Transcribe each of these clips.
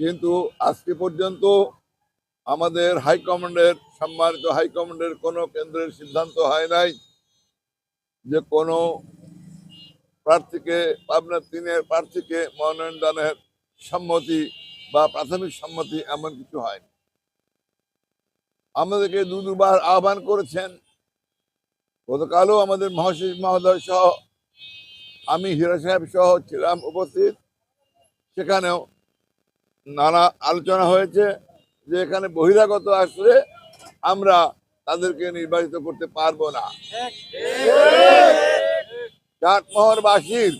কিন্তু আজকে পর্যন্ত আমাদের হাইকমান্ডের সম্মানিত হাইকমান্ডের কোনো কেন্দ্রের সিদ্ধান্ত হয় নাই যে কোনো প্রার্থীকে পাবনা তিনের প্রার্থীকে মনোনয়ন দানের সম্মতি বা প্রাথমিক সম্মতি এমন কিছু হয়নি আমাদেরকে দু দুবার আহ্বান করেছেন। গতকালও আমাদের মহাশিষ মহোদয় সহ আমি হিরা সাহেব সহ ছিলাম উপস্থিত। সেখানেও নানা আলোচনা হয়েছে যে এখানে বহিরাগত আসলে আমরা তাদেরকে নির্বাচিত করতে পারব না। চাটমোহরবাসীর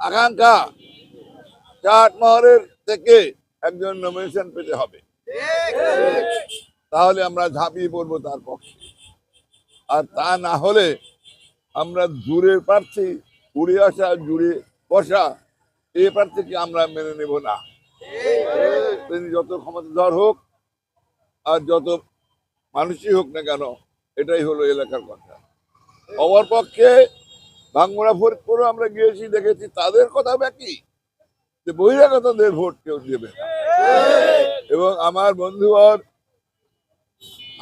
আকাঙ্ক্ষা চাটমোহরের থেকে একজন নমিনেশন পেতে হবে। তাহলে আমরা ঝাঁপিয়ে পড়ব তার পক্ষে। আর তা না হলে আমরা দূরের প্রার্থী উড়ে আসা জুড়ে বসা এই প্রার্থীকে আমরা মেনে নেব না। তিনি যত ক্ষমতাধর হোক আর যত মানুষই হোক না কেন, এটাই হলো এলাকার কথা। অপর পক্ষে ভাঙ্গুড়া ফরিদপুরে আমরা গিয়েছি, দেখেছি, তাদের কথা ব্যাকি যে বহিরাগতদের ভোট কেউ দেবে না। এবং আমার বন্ধুবর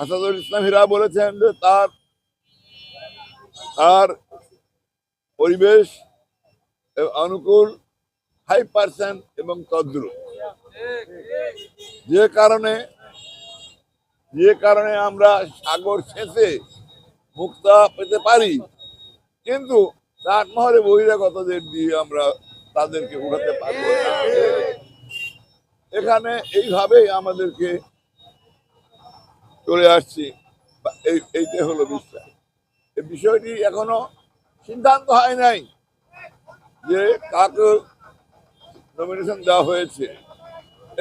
আসাদুল ইসলাম হীরা বলেছেন যে তার তার পরিবেশ অনুকূল ফাইভ পার্সেন্ট এবং তদ্রুপ। যে কারণে যে কারণে আমরা সাগর শেষে মুক্তা পেতে পারি। কিন্তু চাটমহরে বহিরাগতদের দিয়ে আমরা তাদেরকে উঠাতে পারব এখানে এইভাবেই আমাদেরকে চলে আসছি। এই এইটা হলো বিষয়। এই বিষয়টি এখনও সিদ্ধান্ত হয় নাই যে কাকে নমিনেশন দেওয়া হয়েছে।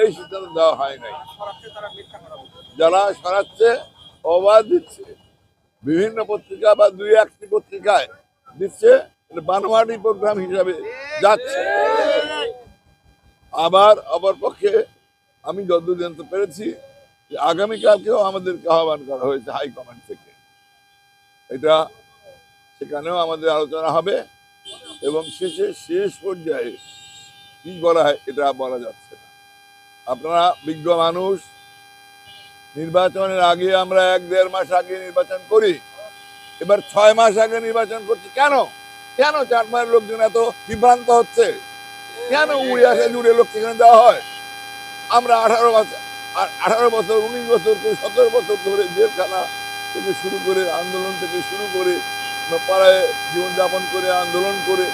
এই সিদ্ধান্ত দেওয়া হয় নাই। যারা সরাচ্ছে, অবাধ দিচ্ছে। বিভিন্ন পত্রিকা বা দুই একটি পত্রিকায় দিচ্ছে বানোয়ারি প্রোগ্রাম হিসাবে যাচ্ছে। আবার অপর পক্ষে আমি যতদূর জানতে পেরেছি, যে আগামীকালকেও আমাদেরকে আহ্বান করা হয়েছে হাইকমান্ড থেকে। এটা সেখানেও আমাদের আলোচনা হবে এবং শেষে শেষ পর্যায়ে কি করা হয়, এটা বলা যাচ্ছে আপনারা বিজ্ঞ মানুষ, নির্বাচনের আগে আমরা এক দেড় মাস আগে নির্বাচন করি। এবার ছয় মাস আগে নির্বাচন করছি কেন? কেন চার মাসের লোকজন এত বিভ্রান্ত হচ্ছে? কেন উড়ে আসে জুড়ে লোক সেখানে দেওয়া হয়? আমরা আঠারো বছর আঠারো বছর, উনিশ বছর করে সতেরো বছর ধরে জেলখানা থেকে শুরু করে আন্দোলন থেকে শুরু করে পাড়ায় জীবনযাপন করে, আন্দোলন করে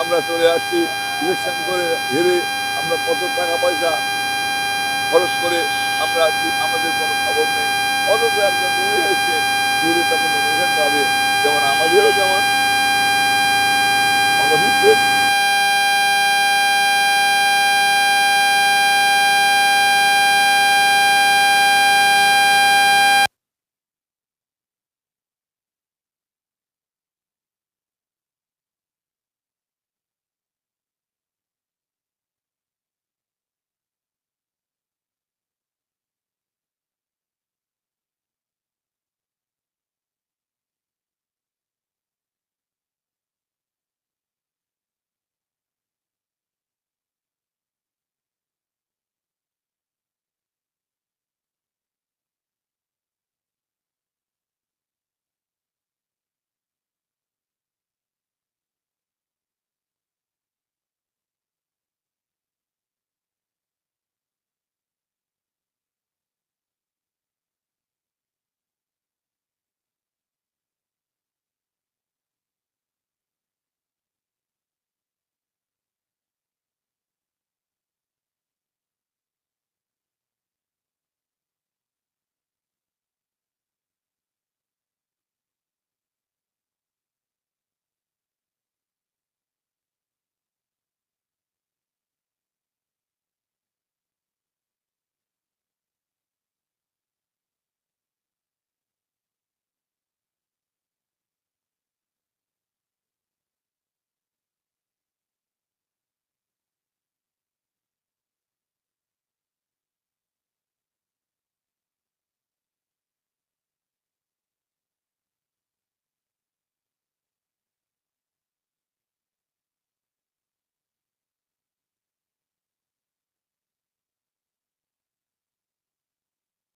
আমরা চলে আসছি ইলেকশন করে হেরে আমরা কত টাকা পয়সা খরচ করে আমরা আমাদের কোনো খবর নেই। অথচ একজন দূরে এসে দূরে তাকে নোমিনেশন পাবে, যেমন আমাদেরও যেমন